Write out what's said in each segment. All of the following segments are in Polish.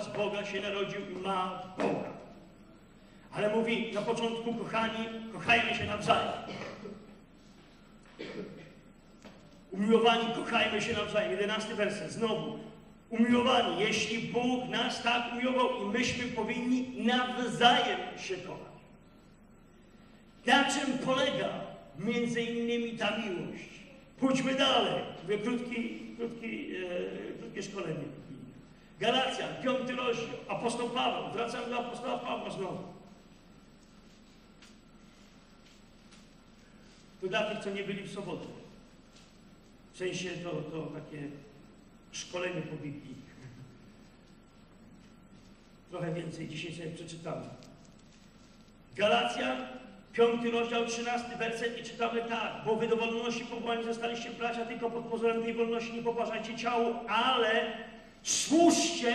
z Boga się narodził i ma Boga. Ale mówi na początku, kochani, kochajmy się nawzajem. Umiłowani, kochajmy się nawzajem. Jedenasty werset, znowu. Umiłowani, jeśli Bóg nas tak umiłował i myśmy powinni nawzajem się kochać. Na czym polega między innymi ta miłość? Pójdźmy dalej. Mówię krótki, krótki, e, krótkie szkolenie. Galacja, piąty rozdział, apostoł Paweł. Wracam do apostoła Pawła znowu. To dla tych, co nie byli w sobotę. W sensie to, to takie szkolenie po Biblii. Trochę więcej dzisiaj sobie przeczytamy. Galacja, piąty rozdział, trzynasty werset i czytamy tak. Bo wy do wolności powołani zostaliście bracia, tylko pod pozorem tej wolności nie poparzajcie ciału, ale służcie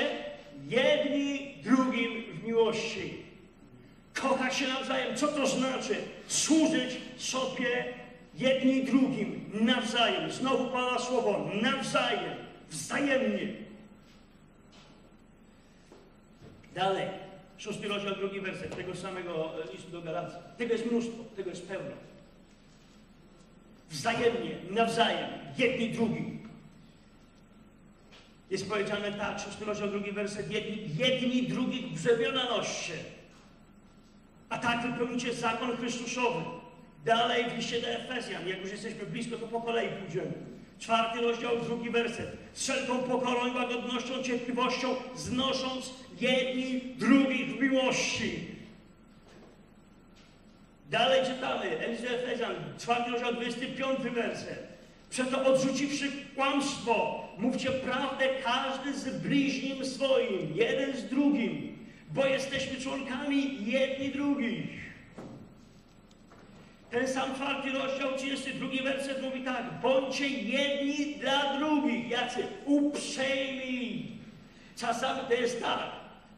jedni drugim w miłości. Kochać się nawzajem. Co to znaczy? Służyć sobie jedni drugim nawzajem. Znowu pada słowo nawzajem, wzajemnie. Dalej, szósty rozdział, drugi werset tego samego e, listu do Galacji. Tego jest mnóstwo, tego jest pełno. Wzajemnie, nawzajem, jedni drugim. Jest powiedziane tak, szósty rozdział, drugi werset, jedni, jedni drugich brzemiona noście. A tak wypełnicie zakon Chrystusowy. Dalej w liście do Efezjan, jak już jesteśmy blisko, to po kolei pójdziemy. Czwarty rozdział, drugi werset. Z wszelką pokorą i łagodnością, cierpliwością, znosząc jedni drugich w miłości. Dalej czytamy, Efezjan, czwarty rozdział, 25 werset. Przeto odrzuciwszy kłamstwo, mówcie prawdę każdy z bliźnim swoim, jeden z drugim, bo jesteśmy członkami jedni drugich. Ten sam czwarty rozdział, 32 werset mówi tak, bądźcie jedni dla drugich, jacy uprzejmi. Czasami to jest tak,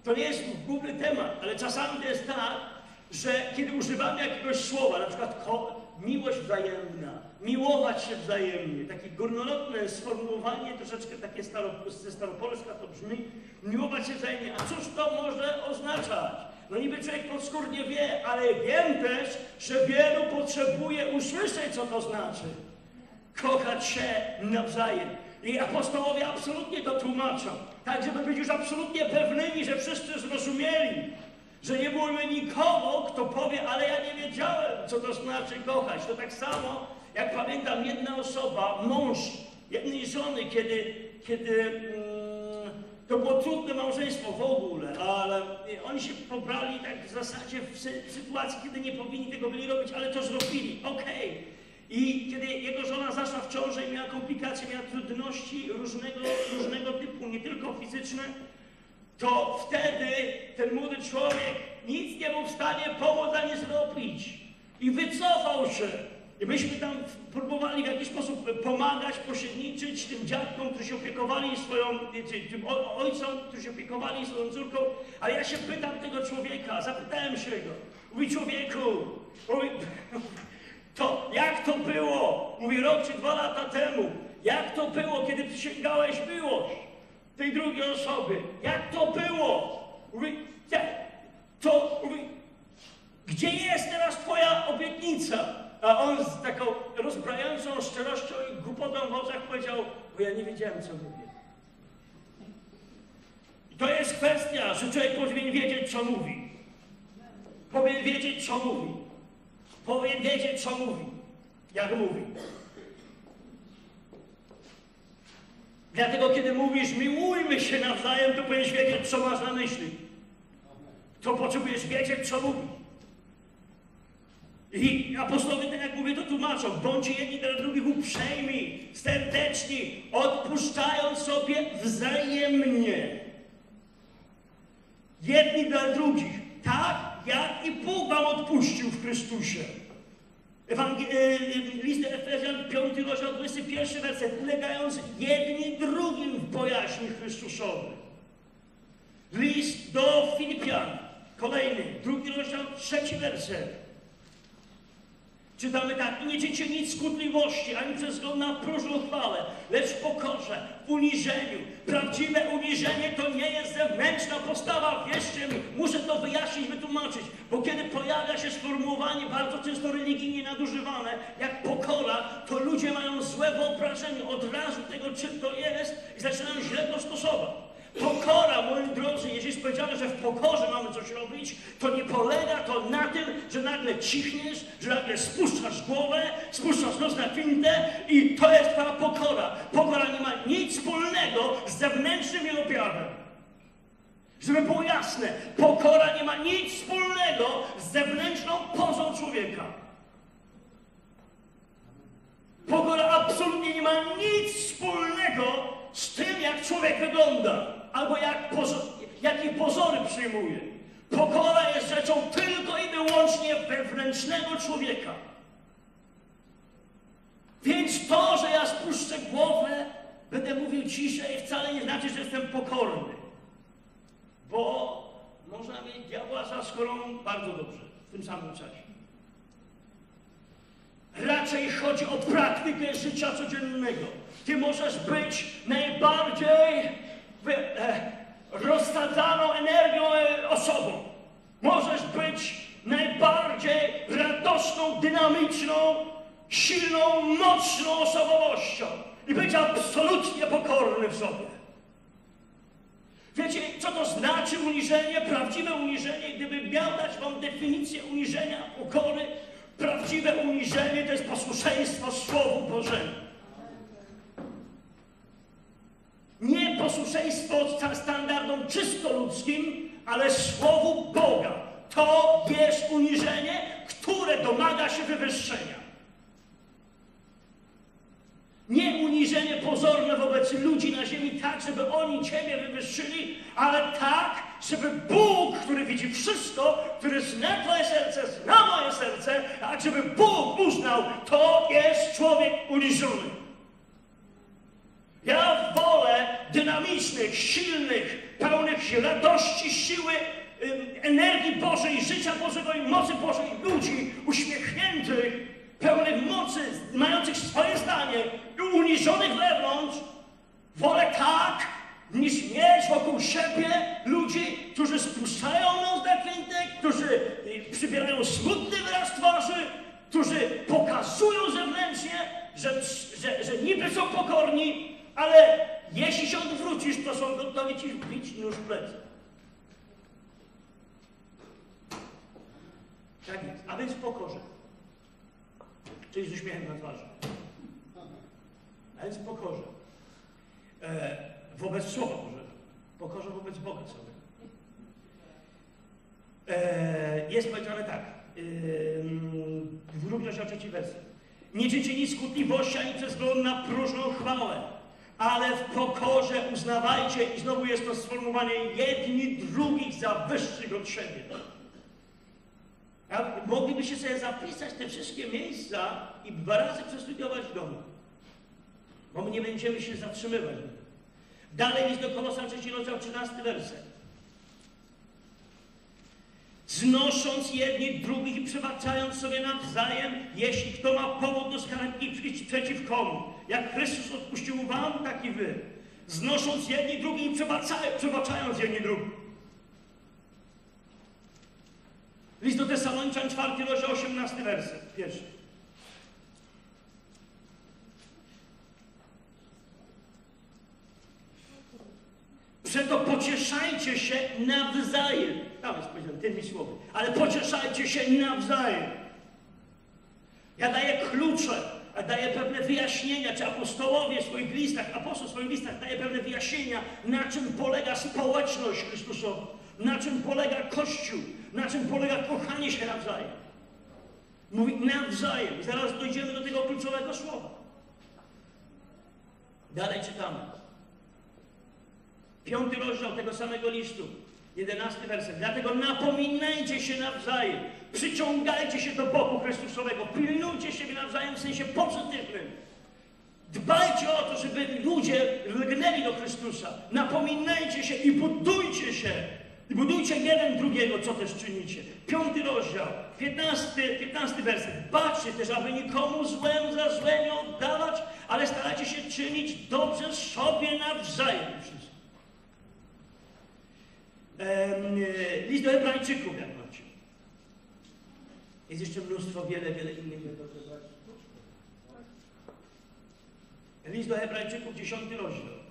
to nie jest główny temat, ale czasami to jest tak, że kiedy używamy jakiegoś słowa, na przykład miłość wzajemna, miłować się wzajemnie, takie górnolotne sformułowanie, troszeczkę takie staro, ze staropolska to brzmi, miłować się wzajemnie. A cóż to może oznaczać? No niby człowiek podskórnie wie, ale wiem też, że wielu potrzebuje usłyszeć, co to znaczy. Kochać się nawzajem. I apostołowie absolutnie to tłumaczą. Tak, żeby być już absolutnie pewnymi, że wszyscy zrozumieli. Że nie byłoby nikogo, kto powie, ale ja nie wiedziałem, co to znaczy kochać. To tak samo, jak pamiętam, jedna osoba, mąż jednej żony, kiedy, kiedy mm, to było trudne małżeństwo w ogóle, ale oni się pobrali tak w zasadzie w, sy- w sytuacji, kiedy nie powinni tego byli robić, ale to zrobili. Okej. I kiedy jego żona zaszła w ciążę i miała komplikacje, miała trudności różnego, różnego typu, nie tylko fizyczne, to wtedy ten młody człowiek nic nie był w stanie pomóc ani zrobić. I wycofał się. I myśmy tam próbowali w jakiś sposób pomagać, pośredniczyć tym dziadkom, którzy się opiekowali swoją, wiecie, tym ojcom, którzy się opiekowali swoją córką. Ale ja się pytam tego człowieka, zapytałem się go. Mówi człowieku, mówi, to jak to było? Mówi rok czy dwa lata temu. Jak to było, kiedy przysięgałeś miłość tej drugiej osoby? Jak to było? Mówi, "Ja- to gdzie jest teraz twoja obietnica? A on z taką rozbrajającą szczerością i głupotą w oczach powiedział, bo ja nie wiedziałem, co mówię. I to jest kwestia, że człowiek powinien wiedzieć, co mówi. Powinien wiedzieć, co mówi. Powinien wiedzieć, co mówi. Jak mówi. Dlatego, kiedy mówisz, miłujmy się nawzajem, to powinieneś wiedzieć, co masz na myśli. To potrzebujesz wiedzieć, co mówi. I apostołowie, tak jak mówię, to tłumaczą. Bądźcie jedni dla drugich uprzejmi, serdeczni, odpuszczając sobie wzajemnie. Jedni dla drugich. Tak, jak i Bóg wam odpuścił w Chrystusie. Ewangel- list Efezjan, 5 rozdział, 21 werset. Ulegając jedni drugim w bojaźni Chrystusowej. List do Filipian, kolejny, drugi rozdział, trzeci werset. Czytamy tak, nie czyńcie nic skutliwości, ani przez wzgląd na próżną chwałę, lecz w pokorze, w uniżeniu. Prawdziwe uniżenie to nie jest ze zewnętrzna postawa, wierzcie mi, muszę to wyjaśnić, wytłumaczyć, bo kiedy pojawia się sformułowanie bardzo często religijnie nadużywane, jak pokora, to ludzie mają złe wyobrażenie od razu tego, czym to jest i zaczynają źle to stosować. Pokora, moi drodzy, jeśli jest powiedziane, że w pokorze mamy coś robić, to nie polega to na tym, że nagle cichniesz, że nagle spuszczasz głowę, spuszczasz nos na kwintę i to jest twoja pokora. Pokora nie ma nic wspólnego z zewnętrznym jej objawem. Żeby było jasne, pokora nie ma nic wspólnego z zewnętrzną pozą człowieka. Pokora absolutnie nie ma nic wspólnego z tym, jak człowiek wygląda, albo jak pozo jakie pozory przyjmuje. Pokora jest rzeczą tylko i wyłącznie wewnętrznego człowieka. Więc to, że ja spuszczę głowę, będę mówił ciszej, wcale nie znaczy, że jestem pokorny. Bo można mieć diabła za skórą bardzo dobrze w tym samym czasie. Raczej chodzi o praktykę życia codziennego. Ty możesz być najbardziej wy, e, rozsadzaną energią e, osobą. Możesz być najbardziej radosną, dynamiczną, silną, mocną osobowością i być absolutnie pokorny w sobie. Wiecie, co to znaczy uniżenie, prawdziwe uniżenie? Gdyby miał dać wam definicję uniżenia, pokory, prawdziwe uniżenie to jest posłuszeństwo Słowu Bożemu. Nie posłuszeństwo standardom czysto ludzkim, ale Słowu Boga. To jest uniżenie, które domaga się wywyższenia. Nie uniżenie pozorne wobec ludzi na ziemi, tak, żeby oni Ciebie wywyższyli, ale tak, żeby Bóg, który widzi wszystko, który zna Twoje serce, zna moje serce, a żeby Bóg uznał, to jest człowiek uniżony. Ja dynamicznych, silnych, pełnych radości, siły, energii Bożej, życia Bożego i mocy Bożej ludzi uśmiechniętych, pełnych mocy, mających swoje zdanie i uniżonych wewnątrz, wolę tak, niż mieć wokół siebie ludzi, którzy spuszczają nos na kwintek, którzy przybierają smutny wyraz twarzy, którzy pokazują zewnętrznie, że, że, że niby są pokorni, ale jeśli się odwrócisz, to są gotowi ci wbić nóż w plecy. Tak jest. A więc pokorze. Czyli z uśmiechem na twarzy. A więc pokorze. E, wobec Słowa Bożego. Pokorze wobec Boga sobie. E, jest powiedziane tak. E, w drugim rozdział trzeci werset. Nie czyńcie nic skutliwości ani przez wzgląd na próżną chwałę, ale w pokorze uznawajcie, i znowu jest to sformułowanie, jedni drugich za wyższych od siebie. A moglibyście sobie zapisać te wszystkie miejsca i dwa razy przestudiować w domu. Bo my nie będziemy się zatrzymywać. Dalej list do Kolosan, trzeci rozdział, 13 werset. Znosząc jedni drugich i przebaczając sobie nawzajem, jeśli kto ma powód do skargi przeciw komu. Jak Chrystus odpuścił wam, tak i wy. Znosząc jedni drugich i przebaczając jedni drugich. List do Tesaloniczan, czwarty rozdział, 18 werset, pierwszy. Przeto pocieszajcie się nawzajem. Tam jest powiedziane tymi słowy. Ale pocieszajcie się nawzajem. Ja daję klucze, ja daję pewne wyjaśnienia, czy apostołowie w swoich listach, apostoł w swoich listach daje pewne wyjaśnienia, na czym polega społeczność Chrystusowa, na czym polega Kościół, na czym polega kochanie się nawzajem. Mówi nawzajem. Zaraz dojdziemy do tego kluczowego słowa. Dalej czytamy. Piąty rozdział tego samego listu, jedenasty werset. Dlatego napominajcie się nawzajem, przyciągajcie się do boku Chrystusowego, pilnujcie siebie nawzajem w sensie pozytywnym. Dbajcie o to, żeby ludzie lgnęli do Chrystusa. Napominajcie się i budujcie się. I budujcie jeden drugiego, co też czynicie. Piąty rozdział, piętnasty, piętnasty werset. Baczcie też, aby nikomu złemu za złe nie oddawać, ale starajcie się czynić dobrze sobie nawzajem. list do Hebrajczyków, jak. Jest jeszcze mnóstwo, wiele, wiele innych metod. List do Hebrajczyków, dziesiąty rozdział.